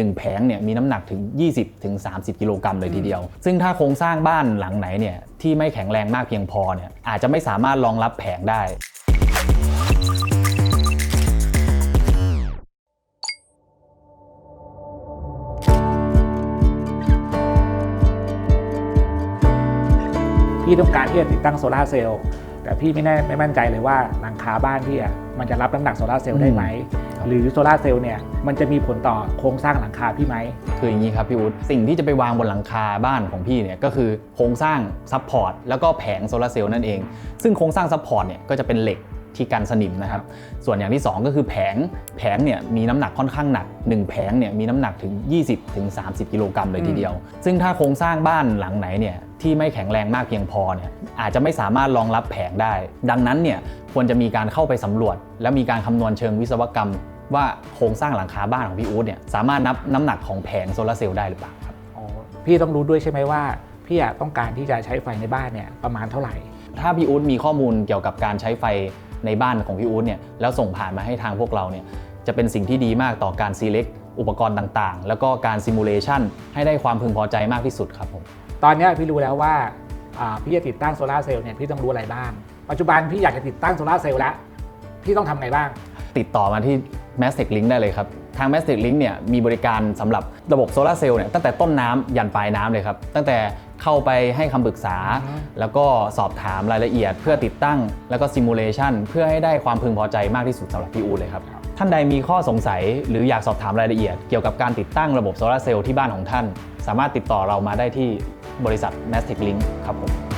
1 แผงเนี่ยมีน้ำหนักถึง 20ถึง30กิโลกรัมเลยทีเดียว ซึ่งถ้าโครงสร้างบ้านหลังไหนเนี่ยที่ไม่แข็งแรงมากเพียงพอเนี่ยอาจจะไม่สามารถรองรับแผงได้ พี่ต้องการที่จะติดตั้งโซลาร์เซลล์ แต่พี่ไม่แน่ไม่มั่นใจเลยว่าหลังคาบ้านพี่อะมันจะรับน้ำหนักโซลาร์เซลล์ได้ไหม หรือโซลาร์เซลล์เนี่ยมันจะมีผลต่อโครงสร้างหลังคาพี่ไหม คืออย่างนี้ครับพี่อุ๊ดสิ่งที่จะไปวางบนหลังคาบ้านของพี่เนี่ยก็คือโครงสร้างซัพพอร์ตแล้วก็แผงโซลาร์เซลล์นั่นเอง ซึ่งโครงสร้างซัพพอร์ตเนี่ยก็จะเป็นเหล็กที่กันสนิมนะครับ ส่วนอย่างที่ 2 ก็คือแผง แผงเนี่ยมีน้ำหนักค่อนข้างหนัก 1 แผงเนี่ยมีน้ำหนักถึง 20ถึง30 กิโลกรัมเลยทีเดียว ซึ่งถ้าโครงสร้างบ้านหลังไหนเนี่ย ที่ไม่แข็งแรงมากเพียงพอเนี่ยอาจจะไม่สามารถรองรับแผงได้ ดังนั้นเนี่ยควรจะมีการเข้าไปสำรวจ และมีการคำนวณเชิงวิศวกรรม ว่าโครงสร้างหลังคาบ้านของพี่อู๊ดเนี่ยสามารถนับน้ำหนักของแผงโซลาร์เซลล์ได้หรือเปล่าครับอ๋อพี่ต้องรู้ด้วยใช่ไหมว่าพี่อะต้องการที่จะใช้ไฟในบ้านเนี่ยประมาณเท่าไหร่ ถ้าพี่อู๊ดมีข้อมูลเกี่ยวกับการใช้ไฟในบ้านของพี่อู๊ดเนี่ยแล้วส่งผ่านมาให้ทางพวกเราเนี่ยจะเป็นสิ่งที่ดีมากต่อการ select อุปกรณ์ต่างๆ แล้วก็การ simulation ให้ได้ความพึงพอใจมากที่สุดครับผม ตอนเนี้ยพี่รู้แล้วว่าอ่าพี่จะติดตั้งโซลาร์เซลล์เนี่ยพี่ต้องรู้อะไรบ้าง ปัจจุบันพี่อยากจะติดตั้งโซลาร์เซลล์แล้วพี่ต้องทำไงบ้าง ติดต่อมาที่ m a s t e c Link ได้เลยครับ ทาง m a s t e c Link เนี่ยมีบริการสำหรับระบบโซลาร์เซลล์เนี่ยตั้งแต่ต้นน้ำยันปลายน้ำเลยครับ ตั้งแต่เข้าไปให้คำปรึกษาอืมแล้วก็สอบถามรายละเอียด เพื่อติดตั้งแล้วก็ซิมูเลชันเพื่อให้ได้ความพึงพอใจมากที่สุดสำหรับพี่อูเลยครับท่านใดมีข้อสงสัยหรืออยากสอบถามรายละเอียด เกี่ยวกับการติดตั้งระบบโซลาร์เซลล์ที่บ้านของท่าน สามารถติดต่อเรามาได้ที่ บริษัท m a s t e c Link ครับผม